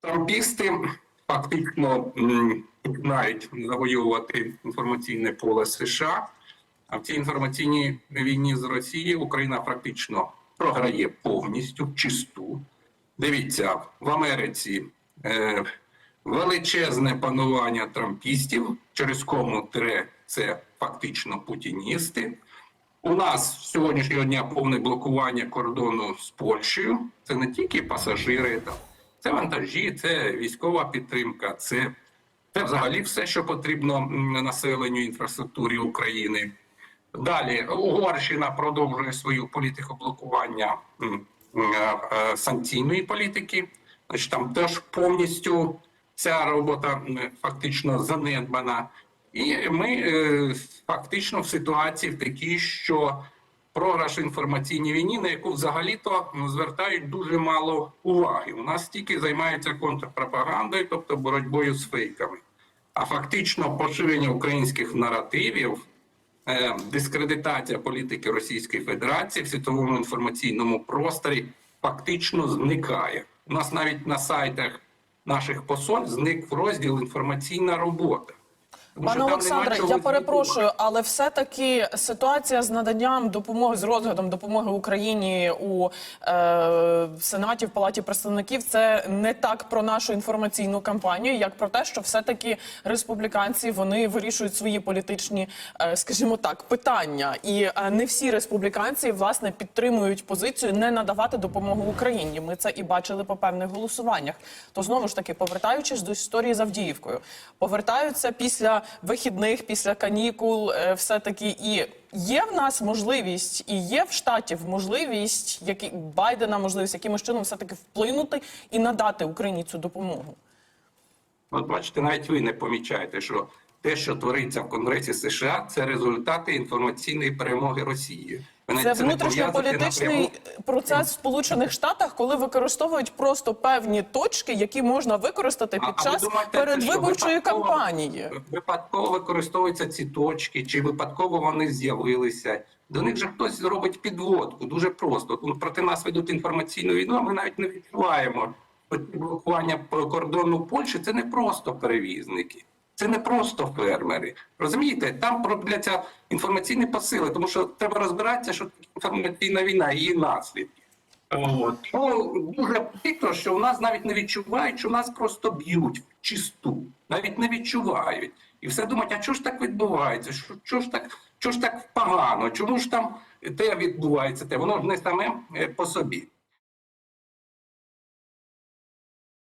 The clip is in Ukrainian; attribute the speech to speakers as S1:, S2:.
S1: Трампісти фактично починають завоювати інформаційне поле США. А в цій інформаційній війні з Росією Україна практично програє повністю чисту. Дивіться, в Америці е, величезне панування трампістів, через кому тире це фактично путіністи. У нас сьогоднішнього дня повне блокування кордону з Польщею. Це не тільки пасажири, це вантажі, це військова підтримка, це, це взагалі все, що потрібно населенню інфраструктурі України. Далі Угорщина продовжує свою політику блокування м, е, санкційної політики. Значить, там теж повністю ця робота фактично занедбана. І ми е, фактично в ситуації в такій, що програш інформаційній війні, на яку взагалі-то звертають дуже мало уваги. У нас тільки займаються контрпропагандою, тобто боротьбою з фейками. А фактично поширення українських наративів, е, дискредитація політики Російської Федерації в світовому інформаційному просторі фактично зникає. У нас навіть на сайтах наших посоль зник розділ інформаційна робота.
S2: Пане Олександре, я перепрошую, але все-таки ситуація з наданням допомоги з розглядом допомоги Україні у е, Сенаті в Палаті представників це не так про нашу інформаційну кампанію, як про те, що все-таки республіканці вони вирішують свої політичні, е, скажімо так, питання, і е, не всі республіканці власне підтримують позицію не надавати допомогу Україні. Ми це і бачили по певних голосуваннях. То знову ж таки, повертаючись до історії з Авдіївкою, повертаються після вихідних, після канікул, е, все таки і. Є в нас можливість і є в штатів можливість, які Байдена можливість якимось чином все таки вплинути і надати Україні цю допомогу.
S1: От бачите, навіть ви не помічаєте, що те, що твориться в Конгресі США, це результати інформаційної перемоги Росії.
S2: Це внутрішньополітичний процес в Сполучених Штатах, коли використовують просто певні точки, які можна використати під
S1: а
S2: час
S1: думаєте,
S2: передвиборчої
S1: випадково-
S2: кампанії.
S1: Випадково використовуються ці точки, чи випадково вони з'явилися. До них же хтось зробить підводку. Дуже просто. Ну, Проти нас ведуть інформаційну війну, а ми навіть не відчуваємо. Блокування кордону Польщі це не просто перевізники. Це не просто фермери. Розумієте, там робляться інформаційні посили, тому що треба розбиратися, що інформаційна війна і її наслідки. От. Ну, дуже прикро, що в нас навіть не відчувають, що нас просто б'ють в чисту, навіть не відчувають. І все думають, а чого ж так відбувається? Що, чого ж так, чого ж так погано? Чому ж там те відбувається? Те воно ж не саме е, по собі.